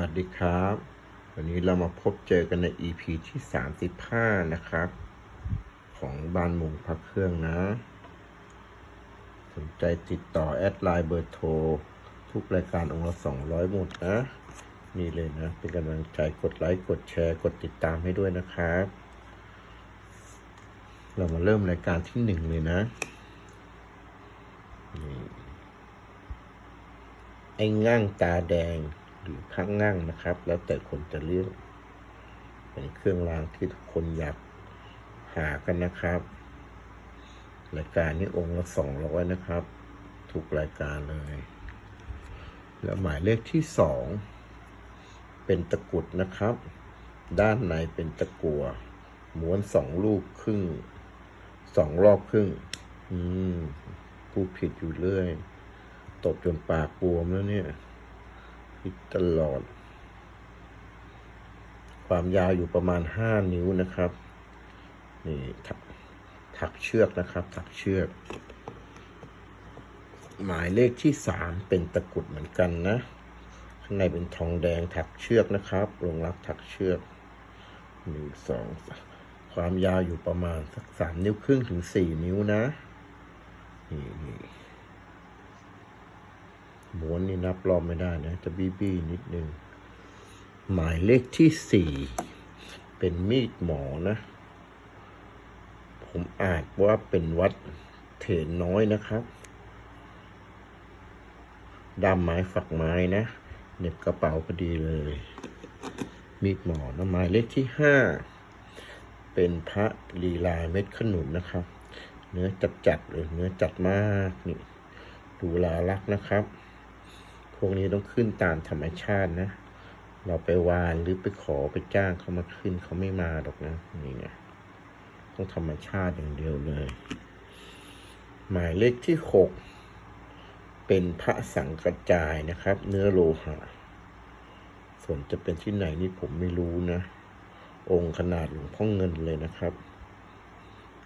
วัสดีครับ วันนี้เรามาพบเจอกันใน EP ที่ 35 นะครับ ของบ้านมุงพักเครื่องนะ สนใจติดต่อแอดไลน์เบอร์โทร ทุกรายการองค์ละ 200 หมดนะ นี่เลยนะ เป็นกำลังใจกดไลค์ กดแชร์ กดติดตามให้ด้วยนะครับ เรามาเริ่มรายการที่หนึ่งเลยนะนี่ไอ้ง่างตาแดง หรือพักง่งนะครับ แล้วแต่คนจะเรียกเป็นเครื่องรางที่ทุกคนอยากหากันนะครับรายการนี้องค์ละสองร้อยนะครับทุกรายการเลย แล้วหมายเลขที่สองเป็นตะกรุดนะครับ ด้านในเป็นตะกัวม้วนสองลูกครึ่งสองรอบครึ่ง อืมพูดผิดอยู่เรื่อย ตบจนปากบวมแล้วเนี่ย ผิดตลอด ความยาวอยู่ประมาณห้านิ้วนะครับ นี่ถักถักเชือกนะครับ ถักเชือก หมายเลขที่สามเป็นตะกรุดเหมือนกันนะ ข้างในเป็นทองแดงถักเชือกนะครับลงรักถักเชือกหนึ่งสองความยาวอยู่ประมาณสักสามนิ้วครึ่งถึงสี่นิ้วนะ นี่นี่ม้ว นี่นับรอบไม่ได้นะ จะบี้บี้นิดนึง หมายเลขที่สี่เป็นมีดหมอนะ ผมอาจว่าเป็นวัดเถนน้อยนะครับด้ามไม้ฝักไม้นะเหน็บกระเป๋าพอดีเลย มีดหมอนะหมายเลขที่ห้าเป็นพระลีลาเม็ดขนุนนะครับ เนื้อจัดจัดเลยเนื้อจัดมากนี่ดูลาลักนะครับ พวกนี้ต้องขึ้นตามธรรมชาตินะ เราไปวานหรือไปขอไปจ้างเขามาขึ้นเขาไม่มาหรอกนะนี่ไงต้องธรรมชาติอย่างเดียวเลย หมายเลขที่หกเป็นพระสังกระจายนะครับ เนื้อโลหะ ส่วนจะเป็นที่ไหนนี่ผมไม่รู้นะ องค์ขนาดหลวงพ่อเงินเลยนะครับ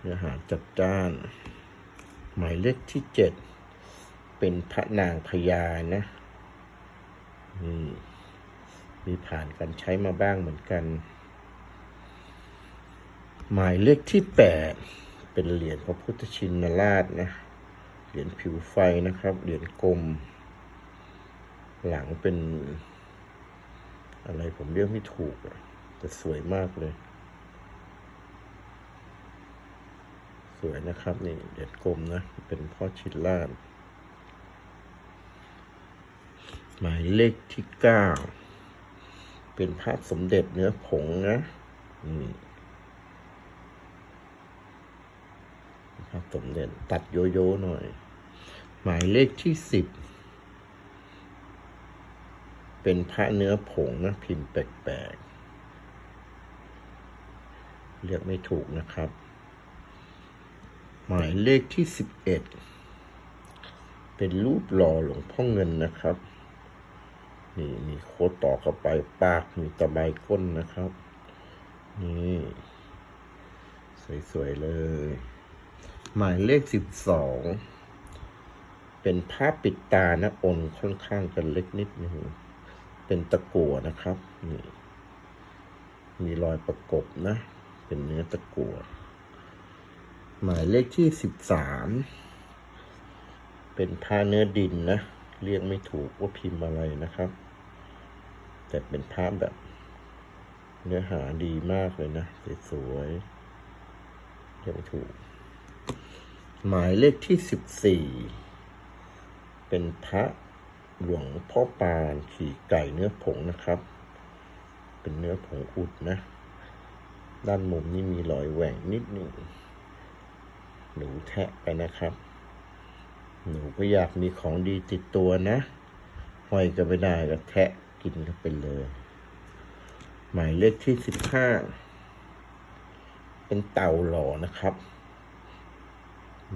เนื้อหาจัดจ้าน หมายเลขที่เจ็ดเป็นพระนางพญานะ นี่มีผ่านการใช้มาบ้างเหมือนกัน หมายเลขที่แปดเป็นเหรียญพระพุทธชินราชนะ เหรียญผิวไฟนะครับ เหรียญกลม หลังเป็น อะไรผมเรียกไม่ถูกแต่สวยมากเลย สวยนะครับ นี่เหรียญกลมนะ เป็นพ่อชินราช หมายเลขที่เก้าเป็นพระสมเด็จเนื้อผงนะนี่พระสมเด็จตัดโยโย่หน่อย หมายเลขที่สิบเป็นพระเนื้อผงนะพิมพ์แปลกๆเรียกไม่ถูกนะครับ หมายเลขที่สิบเอ็ดเป็นรูปหล่อหลวงพ่อเงินนะครับ นี่มีโค้ดต่อเข้าไปปากมีตะไบก้นนะครับ นี่ สวย ๆ เลย หมายเลขสิบสองเป็นภาพปิดตานะอนค่อนข้างจะเล็กนิดนึงเป็นตะกั่วนะครับ นี่ มีรอยประกบนะ เป็นเนื้อตะกั่วหมายเลขที่สิบสามเป็นผ้าเนื้อดินนะ เรียกไม่ถูกว่าพิมพ์อะไรนะครับ แต่เป็นภาพแบบ เนื้อหาดีมากเลยนะ สวยๆเรียกไม่ถูก หมายเลขที่สิบสี่เป็นพระหลวงพ่อปานขี่ไก่เนื้อผงนะครับ เป็นเนื้อผงอุดนะ ด้านมุมนี่มีรอยแหว่งนิดหนึ่งหนูแทะไปนะครับ หนูก็อยากมีของดีติดตัวนะห้อยก็ไม่ได้ก็แทะ กินเข้าไปเลย หมายเลขที่สิบห้า เป็นเต่าหล่อนะครับ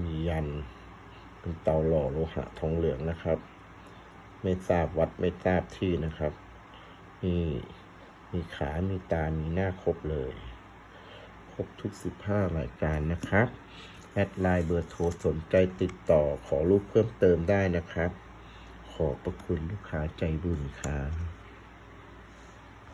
มียัน เป็นเต่าหล่อโลหะทองเหลืองนะครับ ไม่ทราบวัดไม่ทราบที่นะครับนี่มีขา มีตา มีหน้าครบเลย ครบทุกสิบห้ารายการนะครับ แอดไลน์เบอร์โทรสนใจติดต่อขอรูปเพิ่มเติมได้นะครับ ขอบพระคุณลูกค้าใจบุญครับ